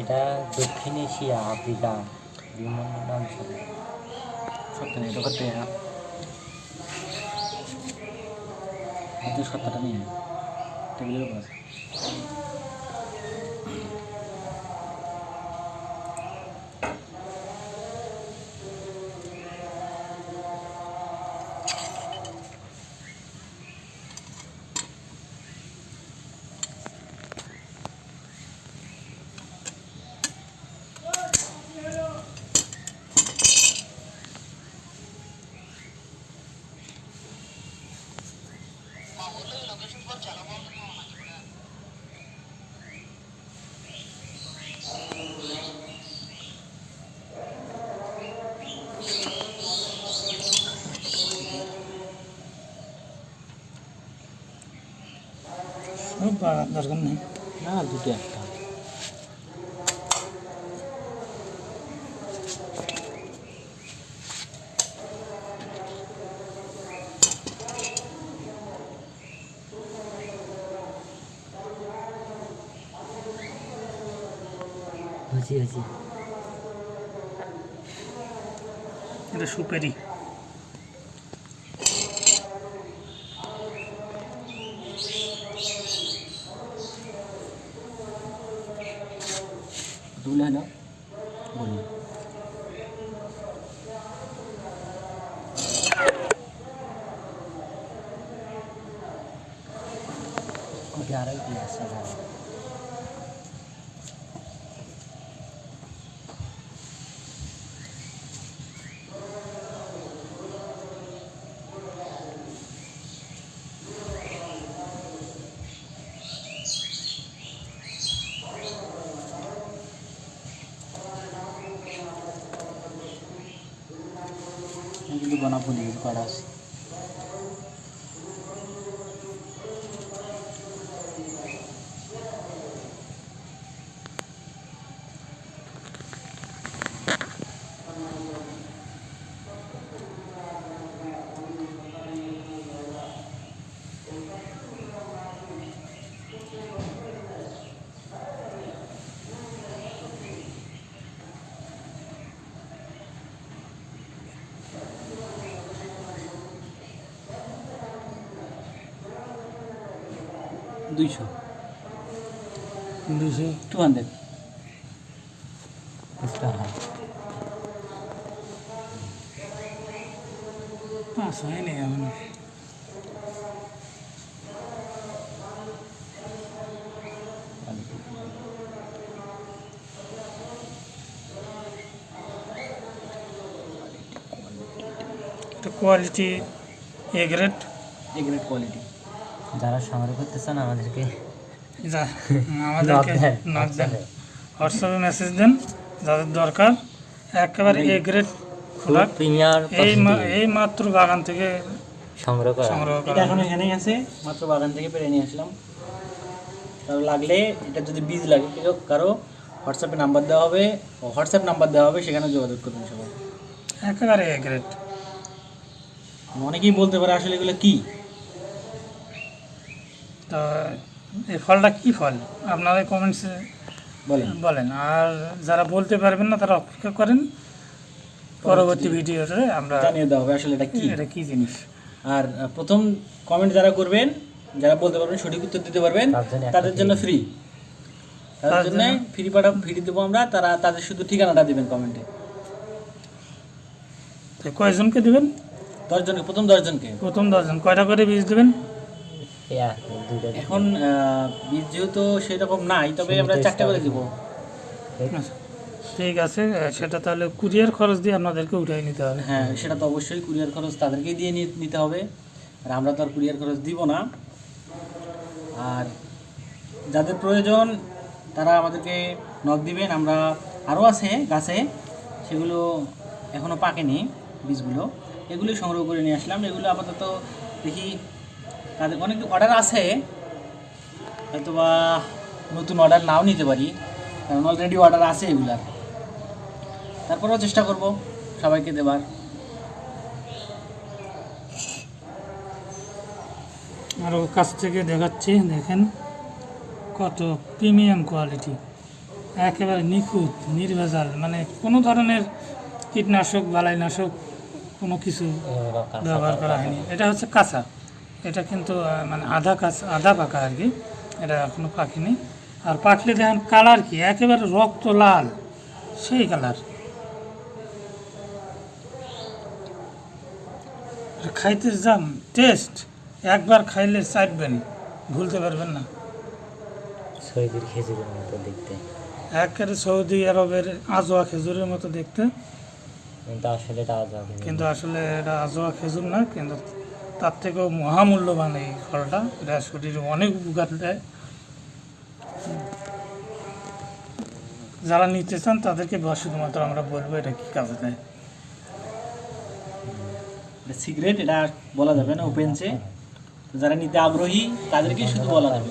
এটা দক্ষিণ Asia Africa বিমানবন্দর। সত্য এটা করতে সত্যটা নেই টেবিলের বাড়ার দরকার নেই। না দুটো একটা। হয়েছি হয়েছি এটা সুপেরি। दुल्हन बोलिए ग्यारह की ग्यारह আরও কি আছে আমি কিন্তু দুইশো। দুশো টু হান্ড্রেড কিছুটা হয়। পাঁচ হয়নি এখন। Quality A grade A grade quality যারা সংগ্রহ করতে চান আমাদেরকে আমাদেরকে নক দেন হোয়াটসঅ্যাপে মেসেজ দেন। যাদের দরকার একেবারে এ গ্রেড খোলা। এই এই মাত্র বাগান থেকে সংগ্রহ করা। সংগ্রহ করা। এখন এখানেই আছে মাত্র বাগান থেকে পেরে নিয়ে আসলাম। কারও লাগলে এটা যদি বীজ লাগে কেউ কারও হোয়াটসঅ্যাপে নাম্বার দেওয়া হবে হোয়াটসঅ্যাপ নাম্বার দেওয়া হবে সেখানে যোগাযোগ করবেন সবাই। একেবারে এ গ্রেড অনেকেই বলতে পারে আসলে এগুলো কি? তো এই ফলটা কি ফল? আপনারা কমেন্টসে বলেন। বলেন। আর যারা বলতে পারবেন না তারা অপেক্ষা করেন। পরবর্তী ভিডিওতে আমরা জানিয়ে দেওয়া হবে আসলে এটা কি। এটা কি জিনিস? আর প্রথম কমেন্ট যারা করবেন যারা বলতে পারবেন সঠিক উত্তর দিতে পারবেন তাদের জন্য ফ্রি তাদের জন্য ফ্রি পাঠা ফ্রি দেবো আমরা তারা তাদের শুধু ঠিকানাটা দিবেন কমেন্টে কয়জনকে দেবেন? দশজনকে প্রথম দশজনকে। প্রথম দশজন। কয়টা করে বীজ দেবেন? এখন বীজ যেহেতু সেরকম নাই তবে আমরা চারটে করে। দিব। ঠিক আছে। সেটা তাহলে কুরিয়ার খরচ দিয়ে আপনাদেরকে উঠাই নিতে হবে। হ্যাঁ সেটা তো অবশ্যই কুরিয়ার খরচ তাদেরকেই দিয়ে নি- নিতে হবে। আর আমরা তো আর কুরিয়ার খরচ দিব না। আর যাদের প্রয়োজন তারা আমাদেরকে নক দিবেন। আমরা আরও আছে গাছে সেগুলো এখনও পাকেনি বীজগুলো। এগুলোই সংগ্রহ করে নিয়ে আসলাম। এগুলো আপাতত দেখি তাদের অনেক অর্ডার আছে। হয়তো বা নতুন অর্ডার নাও নিতে পারি কারণ অলরেডি অর্ডার আছে এগুলার। তারপরেও চেষ্টা করব সবাইকে দেবার। আরও কাছ থেকে দেখাচ্ছি দেখেন কত প্রিমিয়াম কোয়ালিটি একেবারে নিখুঁত নির্ভেজাল মানে কোনো ধরনের কীটনাশক বালাইনাশক কোনো কিছু ব্যবহার করা হয়নি। এটা হচ্ছে কাঁচা। এটা কিন্তু মানে আধা কাঁচা আধা পাকা আর কি। এটা এখনও পাকেনি। আর পাকলে দেখেন কালার কি? একেবারে রক্ত লাল। সেই কালার। খাইতে যান টেস্ট। একবার খাইলে চাইবেন ভুলতে পারবেন না। সৈদির খেজুরের মতো দেখতে। একেবারে সৌদি আরবের আজোয়া খেজুরের মতো দেখতে। কিন্তু আসলে এটা আজ হবে কিন্তু আসলে এটা আজোয়া খেজুর না কিন্তু তার থেকেও মহামূল্যবান এই ফলটা। এটা শরীরে অনেক উপকার দেয়। যারা নিতে চান, তাদেরকে শুধুমাত্র আমরা বলব এটা কি কাজে দেয়। সিগারেট এটা বলা যাবে না ওপেনছে যারা নিতে আগ্রহী তাদেরকে শুধু বলা যাবে।